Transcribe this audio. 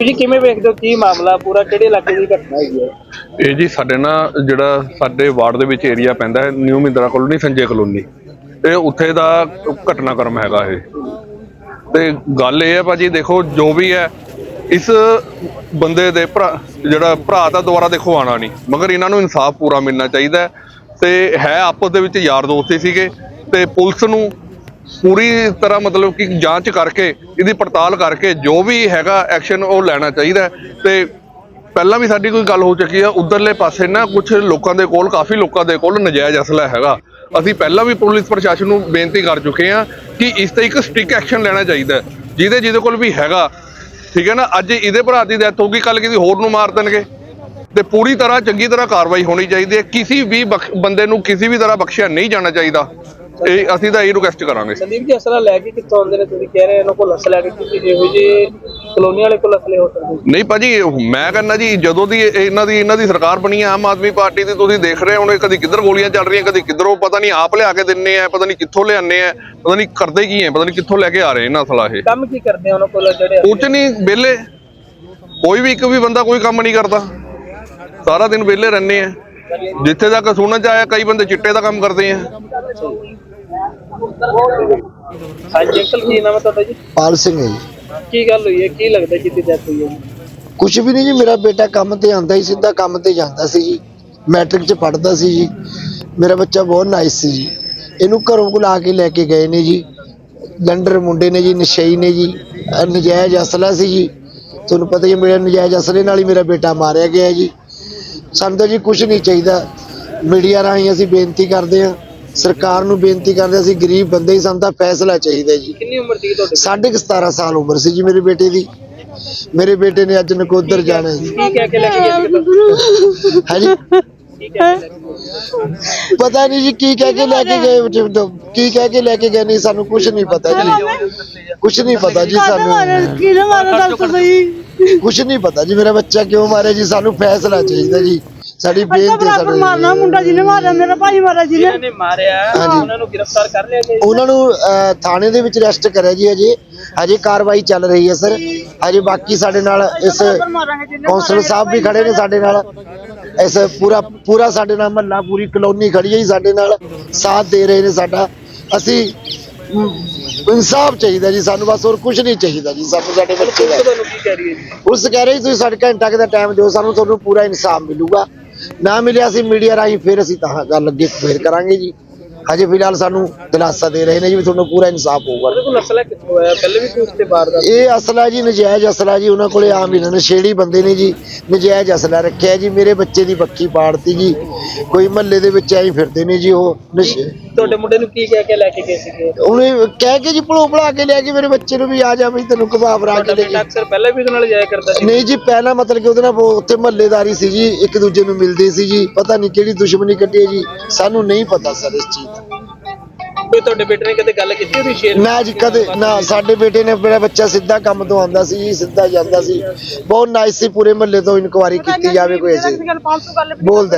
ਜੀ ਕਿਵੇਂ ਵੇਖਦੇ ਹੋ ਕੀ ਮਾਮਲਾ, ਪੂਰਾ ਕਿਹੜੇ ਇਲਾਕੇ ਦੀ ਘਟਨਾ ਹੈਗੀ ਹੈ? ਇਹ ਜੀ ਸਾਡੇ ਨਾ ਜਿਹੜਾ ਸਾਡੇ ਵਾਰਡ ਦੇ ਵਿੱਚ ਏਰੀਆ ਪੈਂਦਾ ਹੈ, new Mindra colony Sanjay colony ਇਹ ਉੱਥੇ ਦਾ ਘਟਨਾਕ੍ਰਮ ਹੈਗਾ ਇਹ। ਤੇ ਗੱਲ ਇਹ ਹੈ ਭਾਜੀ, ਦੇਖੋ ਜੋ ਵੀ ਹੈ, ਇਸ ਬੰਦੇ ਦੇ ਭਰਾ, ਜਿਹੜਾ ਭਰਾ ਤਾਂ ਦੁਬਾਰਾ ਦੇਖੋ ਆਣਾ ਨਹੀਂ, ਮਗਰ ਇਹਨਾਂ ਨੂੰ ਇਨਸਾਫ ਪੂਰਾ ਮਿਲਣਾ ਚਾਹੀਦਾ ਤੇ ਹੈ ਆਪਸ ਦੇ ਵਿੱਚ ਯਾਰ ਦੋਸਤੀ ਸੀਗੇ, ਤੇ ਪੁਲਿਸ ਨੂੰ ਪੂਰੀ ਤਰ੍ਹਾਂ ਮਤਲਬ ਕਿ ਜਾਂਚ ਕਰਕੇ, ਇਹਦੀ ਪੜਤਾਲ ਕਰਕੇ ਜੋ ਵੀ ਹੈਗਾ ਐਕਸ਼ਨ ਉਹ ਲੈਣਾ ਚਾਹੀਦਾ ਹੈ। ਤੇ ਪਹਿਲਾਂ ਵੀ ਸਾਡੀ ਕੋਈ ਗੱਲ ਹੋ ਚੁੱਕੀ ਆ, ਉਧਰਲੇ ਪਾਸੇ ਨਾ ਕੁਝ ਲੋਕਾਂ ਦੇ ਕੋਲ, ਕਾਫੀ ਲੋਕਾਂ ਦੇ ਕੋਲ ਨਜਾਇਜ਼ ਅਸਲਾ ਹੈਗਾ। ਅਸੀਂ ਪਹਿਲਾਂ ਵੀ ਪੁਲਿਸ ਪ੍ਰਸ਼ਾਸਨ ਨੂੰ ਬੇਨਤੀ ਕਰ ਚੁੱਕੇ ਆ ਕਿ ਇਸ ਤੇ ਇੱਕ ਸਟ੍ਰਿਕ ਐਕਸ਼ਨ ਲੈਣਾ ਚਾਹੀਦਾ ਜਿਹਦੇ ਜਿਹਦੇ ਕੋਲ ਵੀ ਹੈਗਾ। ਠੀਕ ਹੈ ਨਾ? ਅੱਜ ਇਹਦੇ ਭਰਾ ਦੀ ਡੈਥ ਹੋ ਗਈ ਕੱਲ ਕਿਸੇ ਹੋਰ ਨੂੰ ਮਾਰ ਦੇਣਗੇ। ਤੇ ਪੂਰੀ ਤਰ੍ਹਾਂ ਚੰਗੀ ਤਰ੍ਹਾਂ ਕਾਰਵਾਈ ਹੋਣੀ ਚਾਹੀਦੀ ਹੈ। ਕਿਸੇ ਵੀ ਬਖ- ਬੰਦੇ ਨੂੰ ਕਿਸੇ ਵੀ ਤਰ੍ਹਾਂ ਬਖਸ਼ਿਆ ਨਹੀਂ ਜਾਣਾ ਚਾਹੀਦਾ। ਇਹ ਅਸੀਂ ਤਾਂ ਇਹ ਰਿਕੁਐਸਟ ਕਰਾਂਗੇ। ਸੰਦੀਪ ਜੀ ਅਸਲਾ ਲੈ ਕੇ ਕਿੱਥੋਂ ਆਉਂਦੇ ਨੇ? ਤੁਸੀਂ ਕਹਿ ਰਹੇ ਇਹਨਾਂ ਕੋਲ ਅਸਲਾ ਕਿ ਕਿਸੇ ਜਿਹੋ ਜਿਹੇ ਕਲੋਨੀ ਵਾਲੇ ਕੋਲ ਅਸਲੇ ਹੋ ਸਕਦੇ। ਨਹੀਂ ਭਾਜੀ ਮੈਂ ਕਹਿੰਦਾ ਜੀ ਜਦੋਂ ਦੀ ਇਹ- ਇਹਨਾਂ ਦੀ ਇਹਨਾਂ ਦੀ ਸਰਕਾਰ ਬਣੀ ਆਮ ਆਦਮੀ ਪਾਰਟੀ ਦੀ ਤੁਸੀਂ ਦੇਖ ਰਹੇ ਹੋਣੇ ਕਦੀ ਕਿੱਧਰ ਗੋਲੀਆਂ ਚੱਲ ਰਹੀਆਂ ਕਦੀ ਕਿੱਧਰੋਂ ਪਤਾ ਨਹੀਂ ਆਪ ਲਿਆ ਕੇ ਦਿੰਨੇ ਆ ਪਤਾ ਨਹੀਂ ਕਿੱਥੋਂ ਲਿਆਉਂਦੇ ਆ ਪਤਾ ਨਹੀਂ ਕਰਦੇ ਕੀ ਹੈ ਪਤਾ ਨਹੀਂ ਕਿੱਥੋਂ ਲੈ ਕੇ ਆ ਰਹੇ ਇਹਨਾਂ ਅਸਲਾ ਇਹ। ਕੰਮ ਕੀ ਕਰਦੇ ਆ ਉਹਨਾਂ ਕੋਲ ਜਿਹੜੇ ਕੁਝ ਨਹੀਂ ਵਿਹਲੇ। ਕੋਈ ਵੀ ਇੱਕ ਵੀ ਬੰਦਾ ਕੋਈ ਕੰਮ ਨਹੀਂ ਕਰਦਾ। ਸਾਰਾ ਦਿਨ ਵਿਹਲੇ ਰਹਿੰਦੇ ਆ। ਜਿੱਥੇ ਤੱਕ ਸੁਣਨ ਚ ਆਇਆ ਕਈ ਬੰਦੇ ਚਿੱਟੇ ਦਾ ਕੰਮ ਕਰਦੇ ਆ। ਹਾਂਜੀ ਅੰਕਲ ਕੀ ਨਾਮ ਹੈ ਤੁਹਾਡਾ ਜੀ? ਪਾਲ ਸਿੰਘ ਹੈ ਜੀ। ਕੀ ਗੱਲ ਹੋਈ ਹੈ? ਕੀ ਲੱਗਦਾ ਕਿਤੇ ਡੈਥ ਹੋਈ ਹੈ? ਕੁਝ ਵੀ ਨਹੀਂ ਜੀ ਮੇਰਾ ਬੇਟਾ ਕੰਮ ਤੇ ਆਂਦਾ ਹੀ ਸਿੱਧਾ ਕੰਮ ਤੇ ਜਾਂਦਾ ਸੀ ਜੀ। ਮੈਟ੍ਰਿਕ ਚ ਪੜਦਾ ਸੀ ਜੀ। ਮੇਰਾ ਬੱਚਾ ਬਹੁਤ ਨਾਈਸ ਸੀ ਜੀ। ਇਹਨੂੰ ਘਰੋਂ ਬੁਲਾ ਕੇ ਲੈ ਕੇ ਗਏ ਨੇ ਜੀ। ਲੰਡਰ ਮੁੰਡੇ ਨੇ ਜੀ ਨਸ਼ਈ ਨੇ ਜੀ। ਅਹ ਨਜਾਇਜ਼ ਅਸਲਾ ਸੀ ਜੀ। ਤੁਹਾਨੂੰ ਪਤਾ ਹੀ ਹੈ ਮੇਰੇ ਨਜਾਇਜ਼ ਅਸਲੇ ਨਾਲ ਹੀ ਮੇਰਾ ਬੇਟਾ ਮਾਰਿਆ ਗਿਆ ਜੀ। ਸਾਨੂੰ ਤਾਂ ਜੀ ਕੁਝ ਨਹੀਂ ਚਾਹੀਦਾ। ਮੀਡੀਆ ਰਾਹੀਂ ਅਸੀਂ ਬੇਨਤੀ ਕਰਦੇ ਹਾਂ। ਸਰਕਾਰ ਨੂੰ ਬੇਨਤੀ ਕਰਦੇ ਅਸੀਂ ਗਰੀਬ ਬੰਦੇ ਹੀ ਸਾਨੂੰ ਤਾਂ ਫੈਸਲਾ ਚਾਹੀਦਾ ਜੀ। ਕਿੰਨੀ ਉਮਰ ਦੀ ਤੁਹਾਡੇ? ਸਾਢੇ ਕੁ 17 ਸਾਲ ਉਮਰ ਸੀ ਜੀ ਮੇਰੇ ਬੇਟੇ ਦੀ। ਮੇਰੇ ਬੇਟੇ ਨੇ ਅੱਜ ਨਕੋਦਰ ਜਾਣਾ ਹੈ ਕੀ ਕਹਿ ਕੇ ਲੈ ਕੇ ਗਏ ਸੀ ਹਾਂਜੀ ਪਤਾ ਨਹੀਂ ਜੀ ਕੀ ਕਹਿ ਕੇ ਲੈ ਕੇ ਗਏ ਕੀ ਕਹਿ ਕੇ ਲੈ ਕੇ ਗਏ ਨਹੀਂ ਸਾਨੂੰ ਕੁਝ ਨਹੀਂ ਪਤਾ ਜੀ। ਕੁਝ ਨਹੀਂ ਪਤਾ ਜੀ ਸਾਨੂੰ। ਕਿਹਨੇ ਮਾਰਿਆ ਦੱਸ ਕੁਝ ਨਹੀਂ ਪਤਾ ਜੀ ਮੇਰਾ ਬੱਚਾ ਕਿਉਂ ਮਾਰਿਆ ਜੀ ਸਾਨੂੰ ਫੈਸਲਾ ਚਾਹੀਦਾ ਜੀ। ਸਾਡੀ ਬੇਨਤੀ ਹੈ ਬਰਾਬਰ ਮਾਰਨਾ ਸਾਡੀ ਮੁੰਡਾ ਜਿਹਨੇ ਮਾਰਿਆ ਮੇਰਾ ਭਾਈ ਮਾਰਿਆ ਜਿਹਨੇ। ਨੇ ਮਾਰਿਆ ਹਾਂਜੀ। ਉਹਨਾਂ ਨੂੰ ਗ੍ਰਿਫਤਾਰ ਕਰ ਲਿਆ ਗਿਆ ਉਹਨਾਂ ਨੂੰ ਅਹ, ਥਾਣੇ ਦੇ ਵਿੱਚ ਅਰੈਸਟ ਕਰਿਆ ਜੀ ਅਜੇ। ਹਜੇ ਕਾਰਵਾਈ ਚੱਲ ਰਹੀ ਹੈ ਸਰ। ਹਜੇ ਬਾਕੀ ਸਾਡੇ ਨਾਲ ਇਸ ਕੌਂਸਲਰ ਸਾਹਿਬ ਵੀ ਖੜੇ ਨੇ ਸਾਡੇ ਨਾਲ। ਇਸ ਪੂਰਾ ਪੂਰਾ ਸਾਡੇ ਨਾਲ ਮਹੱਲਾ ਪੂਰੀ ਕਲੋਨੀ ਖੜੀ ਹੈ ਜੀ ਸਾਡੇ ਨਾਲ। ਸਾਥ ਦੇ ਰਹੇ ਨੇ ਸਾਡਾ। ਅਸੀਂ ਮ, ਇਨਸਾਫ ਚਾਹੀਦਾ ਜੀ ਸਾਨੂੰ ਬਸ ਹੋਰ ਕੁਝ ਨਹੀਂ ਚਾਹੀਦਾ ਜੀ ਸਾਨੂੰ ਸਾਡੇ ਬੱਚੇ ਦਾ। ਤੁਹਾਨੂੰ ਕੀ ਕਹਿ ਰਹੀ ਹੈ ਜੀ? ਪੁਲਿਸ ਕਹਿ ਰਹੀ ਤੁਸੀਂ ਸਾਡੇ ਘੰਟਾ ਕੁ ਦਾ ਟਾਈਮ ਦਿਓ ਸਾਨੂੰ ਤੁਹਾਨੂੰ ਪੂਰਾ ਇਨਸਾਫ ਮਿਲੂਗਾ। ਨਾ ਮਿਲਿਆ ਅਸੀਂ ਮੀਡੀਆ ਰਾਹੀਂ ਫਿਰ ਅਸੀਂ ਤਾਂ ਗੱਲ ਅੱਗੇ ਫੇਰ ਕਰਾਂਗੇ ਜੀ। ਹਜੇ ਫਿਲਹਾਲ ਸਾਨੂੰ ਦਿਲਾਸਾ ਦੇ ਰਹੇ ਨੇ ਜੀ ਵੀ ਤੁਹਾਨੂੰ ਪੂਰਾ ਇਨਸਾਫ ਹੋਊਗਾ। ਉਹਦੇ ਕੋਲ ਅਸਲਾ ਕਿੱਥੋਂ ਆਇਆ? ਪਹਿਲੇ ਵੀ ਕੋਈ ਉਸ ਤੇ ਬਾਹਰ ਦਾ ਇਹ ਅਸਲਾ ਜੀ ਨਜਾਇਜ਼ ਅਸਲਾ ਜੀ ਉਹਨਾਂ ਕੋਲੇ ਆਮ ਹੀ ਨਾ ਨਸ਼ੇੜੀ ਬੰਦੇ ਨੇ ਜੀ। ਨਜਾਇਜ਼ ਅਸਲਾ ਰੱਖਿਆ ਜੀ ਮੇਰੇ ਬੱਚੇ ਦੀ ਬੱਕੀ ਪਾੜਤੀ ਜੀ। ਕੋਈ ਮਹੱਲੇ ਦੇ ਵਿੱਚ ਐਂ ਫਿਰਦੇ ਨੇ ਜੀ ਉਹ। ਨਸ਼ੇ ਤੁਹਾਡੇ ਮੁੰਡੇ ਨੂੰ ਕੀ ਕਹਿ ਕੇ ਲੈ ਕੇ ਗਏ ਸੀਗੇ? ਉਹਨੇ ਕਹਿ ਕੇ ਜੀ ਭਲੋ ਭਲਾ ਕੇ ਲਿਆ ਕੇ ਮੇਰੇ ਬੱਚੇ ਨੂੰ ਵੀ ਆ ਜਾ ਬਈ ਤੈਨੂੰ ਕਬਾਬ ਰਾ ਕੇ ਲੈ ਜਾ ਅਕਸਰ ਪਹਿਲੇ ਵੀ ਉਹਦੇ ਨਾਲ ਜਾਇਆ ਕਰਦਾ ਸੀ? ਨਹੀਂ ਜੀ ਪਹਿਲਾਂ ਮਤਲਬ ਕਿ ਉਹਦੇ ਨਾਲ ਉਹ ਉੱਥੇ ਮਹੱਲੇਦਾਰੀ ਸੀ ਜੀ ਇੱਕ ਦੂਜੇ ਨੂੰ ਮਿਲਦੇ ਸੀ ਜੀ। ਪਤਾ ਨਹੀਂ ਕਿਹੜੀ ਦੁਸ਼ਮਣੀ ਕੱਢੀ ਹੈ ਜੀ। ਸਾਨੂੰ ਨਹੀਂ ਪਤਾ ਸਰ ਇਸ ਚੀਜ਼ ਦਾ। ਕੋਈ ਤੁਹਾਡੇ ਬੇਟੇ ਨੇ ਕਦੇ ਗੱਲ ਕੀਤੀ ਉਹਦੀ ਸ਼ੇਰ ਨਾ ਜੀ ਕਦੇ ਨਾ ਸਾਡੇ ਬੇਟੇ ਨੇ ਮੇਰਾ ਬੱਚਾ ਸਿੱਧਾ ਕੰਮ ਤੋਂ ਆਉਂਦਾ ਸੀ ਜੀ ਸਿੱਧਾ ਜਾਂਦਾ ਸੀ। ਬਹੁਤ ਨਾਈਸ ਸੀ ਪੂਰੇ ਮਹੱਲੇ ਤੋਂ ਇਨਕੁਆਰੀ ਕੀਤੀ ਜਾਵੇ ਕੋਈ ਐਸੀ ਗੱਲ 500 ਗੱਲ ਬੋਲਦਾ